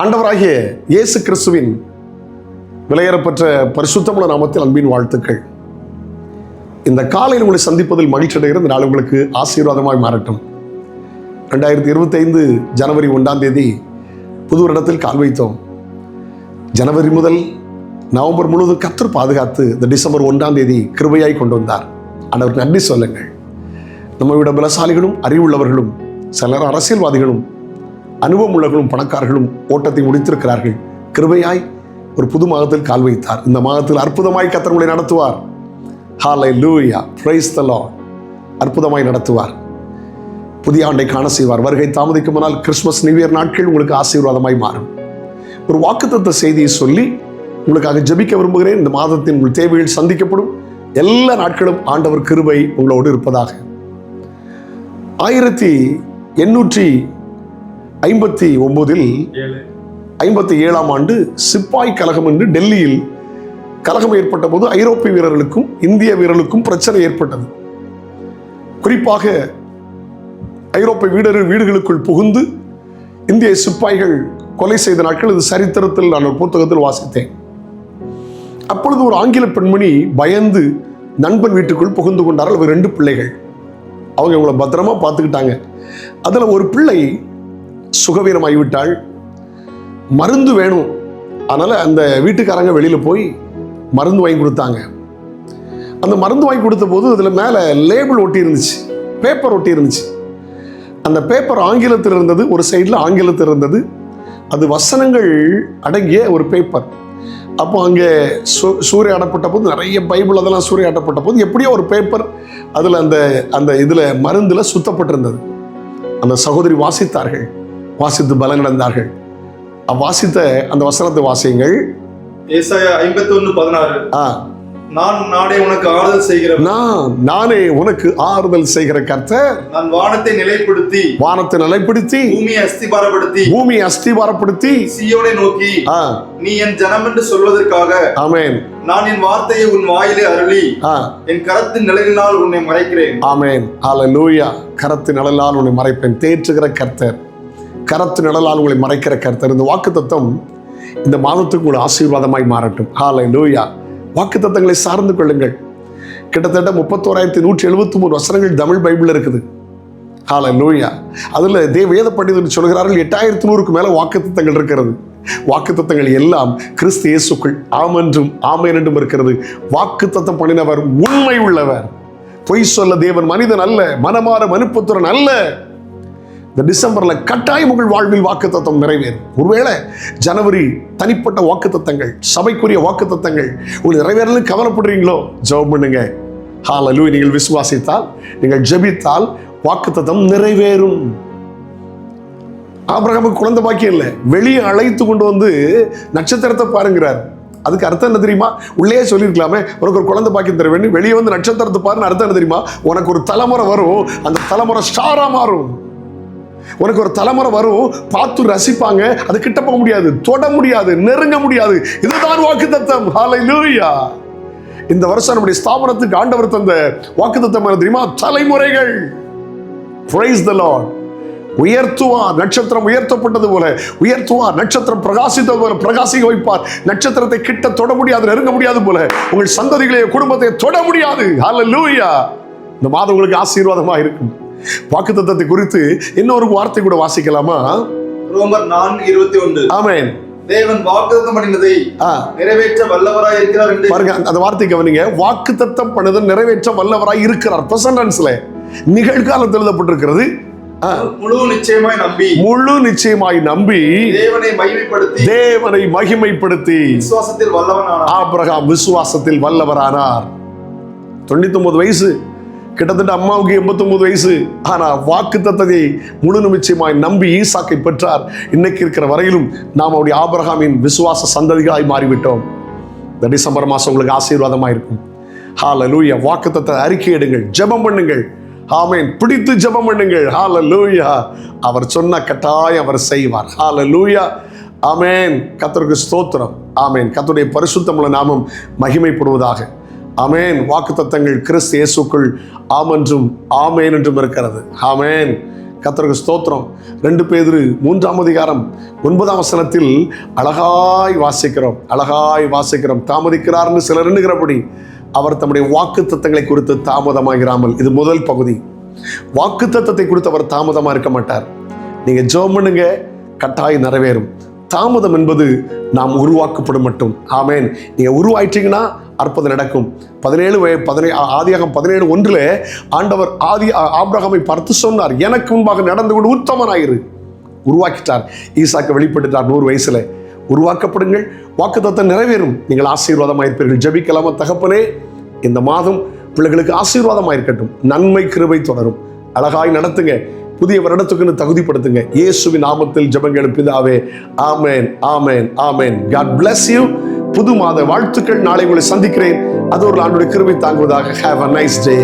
ஆண்டவராகிய இயேசு கிறிஸ்துவின் விலையேறப்பெற்ற பரிசுத்தமுள்ள நாமத்தில் அன்பின் வாழ்த்துக்கள். இந்த காலையில் உங்களை சந்திப்பதில் மகிழ்ச்சி அடைகிற நாள் உங்களுக்கு ஆசீர்வாதமாய் மாறட்டும். ரெண்டாயிரத்தி இருபத்தைந்து ஜனவரி ஒன்றாம் தேதி புது வருடத்தில் கால் வைத்தோம். ஜனவரி முதல் நவம்பர் முழுவதும் கத்தர் பாதுகாத்து இந்த டிசம்பர் ஒன்றாம் தேதி கிருபையாய் கொண்டு வந்தார். ஆண்டவருக்கு நன்றி சொல்லுங்கள். நம்மளோட விட பலசாலிகளும் அறிவுள்ளவர்களும் சிலர் அரசியல்வாதிகளும் அனுபவம் உள்ளவர்களும் பணக்காரர்களும் ஓட்டத்தை முடித்திருக்கிறார்கள். கிருபையாய் ஒரு புது மாதத்தில் கால் வைத்தார். இந்த மாதத்தில் அற்புதமாய் கத்தர்களை நடத்துவார். ஹாலை லூயா பிரைஸ் த அற்புதமாய் நடத்துவார். புதிய ஆண்டை காண செய்வார். வருகை தாமதிக்குமானால் முன்னால் கிறிஸ்மஸ் நியூ இயர் நாட்கள் உங்களுக்கு ஆசீர்வாதமாய் மாறும். ஒரு வாக்குத்தத்த செய்தியை சொல்லி உங்களுக்காக ஜெபிக்க விரும்புகிறேன். இந்த மாதத்தின் உங்கள் தேவைகள் சந்திக்கப்படும். எல்லா நாட்களும் ஆண்டவர் கிருபை உங்களோடு இருப்பதாக. ஆயிரத்தி எண்ணூற்றி ஐம்பத்தி ஒன்பதில் ஐம்பத்தி ஏழாம் ஆண்டு சிப்பாய் கழகம் என்று டெல்லியில் கலகம் ஏற்பட்ட போது ஐரோப்பிய வீரர்களுக்கும் இந்திய வீரர்களுக்கும் பிரச்சனை ஏற்பட்டது. குறிப்பாக ஐரோப்பிய வீரர்கள் வீடுகளுக்குள் புகுந்து இந்திய சிப்பாய்கள் கொலை செய்த நாட்கள் இது சரித்திரத்தில் நான் ஒரு புத்தகத்தில் வாசித்தேன். அப்பொழுது ஒரு ஆங்கில பெண்மணி பயந்து நண்பன் வீட்டுக்குள் புகுந்து கொண்டார்கள். அவர் ரெண்டு பிள்ளைகள். அவங்க இவங்களை பத்திரமா பார்த்துக்கிட்டாங்க. அதில் ஒரு பிள்ளை சுகவீனமாகிவிட்டாள் மருந்து வேணும். அதனால் அந்த வீட்டுக்காரங்க வெளியில் போய் மருந்து வாங்கி கொடுத்தாங்க. அந்த மருந்து வாங்கி கொடுத்த போது அதில் மேலே லேபிள் ஒட்டி இருந்துச்சு. பேப்பர் ஒட்டி இருந்துச்சு. அந்த பேப்பர் ஆங்கிலத்தில் இருந்தது ஒரு சைடில் ஆங்கிலத்தில் இருந்தது. அது வசனங்கள் அடங்கிய ஒரு பேப்பர் அப்போ அங்கே சூ சூறையாடப்பட்ட போது நிறைய பைபிள் அதெல்லாம் சூறையாடப்பட்ட போது எப்படியோ ஒரு பேப்பர் அதில் அந்த அந்த இதில் மருந்தில் சுத்தப்பட்டிருந்தது. அந்த சகோதரி வாசித்தார்கள். வாசித்து பலனடைந்தார்கள். அவ்வாசித்த அந்த வசனத்தை வாசியுங்கள். ஏசாயா ஐம்பத்தி பதினாறு. ஆ. நான் நாடே உனக்கு ஆறுதல் செய்கிறவன் நான் நானே உனக்கு ஆறுதல் செய்கிற கர்த்தர். நான் வானத்தை நிலைப்படுத்தி வானத்தை நிலைப்படுத்தி பூமியை அஸ்திபாரப்படுத்தி பூமியை அஸ்திவாரப்படுத்தி சீயோனை நோக்கி நீ என் ஜனம் என்று சொல்வதற்காக ஆமேன். நான் என் வார்த்தையை உன் வாயிலே அருளி என் கரத்தின் நிழலினால் உன்னை மறைக்கிறேன். ஆமேன். ஹalleluya கரத்து நிழலால் உன்னை மறைப்பேன். தேற்றுகிற கர்த்தர். கரத்து நிழலால் உங்களை மறைக்கிற கர்த்தர். இந்த வாக்குத்தத்தம் இந்த மாதத்துக்கு ஒரு ஆசீர்வாதமாய் மாறட்டும். ஹாலை லூயா வாக்குத்தத்தங்களை சார்ந்து கொள்ளுங்கள். கிட்டத்தட்ட முப்பத்தோராயிரத்தி நூற்றி எழுபத்தி மூணு வசனங்கள் தமிழ் பைபிளில் இருக்குது. ஹalleluya அதில் தே வேத பண்டிதர் சொல்கிறார்கள் எட்டாயிரத்தி நூறுக்கு மேலே வாக்குத்தத்தங்கள் இருக்கிறது. வாக்குத்தத்தங்கள் எல்லாம் கிறிஸ்து இயேசுக்குள் ஆமென்றும் ஆமேன் என்றும் இருக்கிறது. வாக்குத்தத்தம் பண்ணினவர் உண்மை உள்ளவர். பொய் சொல்ல தேவன் மனிதன் அல்ல மனமாற மனுப்புத்துறன் அல்ல. இந்த டிசம்பரில் கட்டாயம் உங்கள் வாழ்வில் வாக்குத்தத்தம் நிறைவேறும். ஒருவேளை ஜனவரி தனிப்பட்ட வாக்குத்தத்தங்கள் சபைக்குரிய வாக்குத்தத்தங்கள் உங்களுக்கு நிறைவேறலும் கவலைப்படுறீங்களோ ஜெபம் பண்ணுங்க. ஹalleluya நீங்கள் விசுவாசித்தால் நீங்கள் ஜெபித்தால் வாக்குத்தத்தம் நிறைவேறும். ஆபிரகாமுக்கு குழந்தை பாக்கியம் இல்லை. வெளியே அழைத்து கொண்டு வந்து நட்சத்திரத்தை பாருங்கிறார். அதுக்கு அர்த்தம் என்ன தெரியுமா? உள்ளே சொல்லியிருக்கலாமே உனக்கு ஒரு குழந்தை பாக்கியம் தருவேன்னு வெளியே வந்து நட்சத்திரத்தை பாருன்னு அர்த்தம் என்ன தெரியுமா? உனக்கு ஒரு தலைமுறை வரும். அந்த தலைமுறை ஸ்டாராக மாறும். உனக்கு ஒரு தலைமுறை வரும் பார்த்து ரசிப்பாங்க அது கிட்ட போக முடியாது தொட முடியாது நெருங்க முடியாது. இதுதான் வாக்குத்தத்தம். ஹalleluya இந்த வருஷம் நம்முடைய ஸ்தாபனத்துக்கு ஆண்டவர் தந்த வாக்குத்தத்தம் தத்தம் தெரியுமா? தலைமுறைகள். பிரைஸ் த லார்ட் உயர்த்துவார் நட்சத்திரம் உயர்த்தப்பட்டது போல உயர்த்துவார் நட்சத்திரம் பிரகாசித்தது போல பிரகாசிக்க வைப்பார். நட்சத்திரத்தை கிட்ட தொட முடியாது நெருங்க முடியாது போல உங்கள் சந்ததிகளையே குடும்பத்தை தொட முடியாது. ஹalleluya இந்த மாதம் உங்களுக்கு ஆசீர்வாதமா இருக்கும். வாக்குத்தத்தத்தை குறித்து இன்னொரு வார்த்தை கூட வாசிக்கலாமா? ரோமர் நான்கு இருபத்தி ஒன்று. ஆமென். தேவன் வாக்குத்தம் பண்ணினதை நிறைவேற்ற வல்லவராய் இருக்கிறார் பாருங்க அந்த- வார்த்தை கவனிங்க. வாக்குத்தத்தம் பண்ணதை நிறைவேற்ற வல்லவராய் இருக்கிறார். பிரசன்டன்ஸ்ல நிகழ்காலத்தில் எழுதப்பட்டிருக்கிறது. முழு நிச்சயமாய் நம்பி. முழு நிச்சயமாய் நம்பி தேவனை மகிமைப்படுத்தி. தேவனை மகிமைப்படுத்தி. விசுவாசத்தில் வல்லவனானார். ஆபிரகாம் விசுவாசத்தில் வல்லவரானார். தொண்ணூத்தொன்பது வயசு. கிட்டத்தட்ட அம்மாவுக்கு எண்பத்தொன்பது வயசு. ஆனால் வாக்கு தத்ததை முழு நிமிச்சமாய் நம்பி ஈசாக்கை பெற்றார். இன்னைக்கு இருக்கிற வரையிலும் நாம் அவருடைய ஆபரகாமின் விசுவாச சந்ததிகளாய் மாறிவிட்டோம். இந்த டிசம்பர் மாதம் உங்களுக்கு ஆசீர்வாதமாக இருக்கும். ஹாலலூயா வாக்குத்தத்தை அறிக்கையிடுங்கள் ஜெபம் பண்ணுங்கள். ஆமேன். பிடித்து ஜெபம் பண்ணுங்கள். ஹால லூயா அவர் சொன்ன கட்டாயம் அவர் செய்வார். ஹால லூயா ஆமேன். கத்தருக்கு ஸ்தோத்திரம். ஆமேன். கத்தருடைய பரிசுத்தமுள்ள நாமம் மகிமைப்படுவதாக. ஆமென். வாக்குத்தத்தங்கள் கிறிஸ்து இயேசுக்குள் ஆமென்றும் ஆமேன் என்றும் இருக்கிறது. ஆமேன். கத்தருக்கு ஸ்தோத்திரம். ரெண்டு பேதிரு மூன்றாம் அதிகாரம் ஒன்பதாம் வசனத்தில் அழகாய் வாசிக்கிறோம். அழகாய் வாசிக்கிறோம். தாமதிக்கிறார்னு சிலர் எண்ணுகிறபடி அவர் தம்முடைய வாக்கு தத்தங்களை குறித்து தாமதமாகிறாமல். இது முதல் பகுதி. வாக்கு தத்தத்தை குறித்து அவர் தாமதமாக இருக்க மாட்டார். நீங்கள் ஜோம் பண்ணுங்க கட்டாயம் நிறைவேறும். தாமதம் என்பது நாம் உருவாக்கப்படும் மட்டும். ஆமேன். நீங்கள் உருவாயிட்டீங்கன்னா அற்புதம் நடக்கும். பதினேழு வய- பதினே ஆதியாகம் பதினேழு ஒன்றில் ஆண்டவர் ஆதி ஆப்ரகமை பார்த்து சொன்னார் எனக்கு முன்பாக நடந்து கொண்டு உத்தமனாயிரு. உருவாக்கிட்டார். ஈசாக்கு வெளிப்பட்டுட்டார் நூறு வயசுல. உருவாக்கப்படுங்கள். வாக்குத்தத்தை நிறைவேறும். நீங்கள் ஆசீர்வாதமாக இருப்பீர்கள். ஜெபிக்கலாமா தகப்பனே? இந்த மாதம் பிள்ளைகளுக்கு ஆசீர்வாதமாக இருக்கட்டும். நன்மை கிருபை தொடரும். அழகாய் நடத்துங்க. புதிய வருடத்துக்குன்னு தகுதிப்படுத்துங்க. இயேசுவின் நாமத்தில் ஜெபங்கள் பிதாவே. ஆமேன் ஆமென் ஆமேன். காட் பிளஸ் யூ புது மாத வாழ்த்துக்கள். நாளை உங்களை சந்திக்கிறேன். அது ஒரு ஆண்டுடைய கிருபை தாங்குவதாக. Have a nice day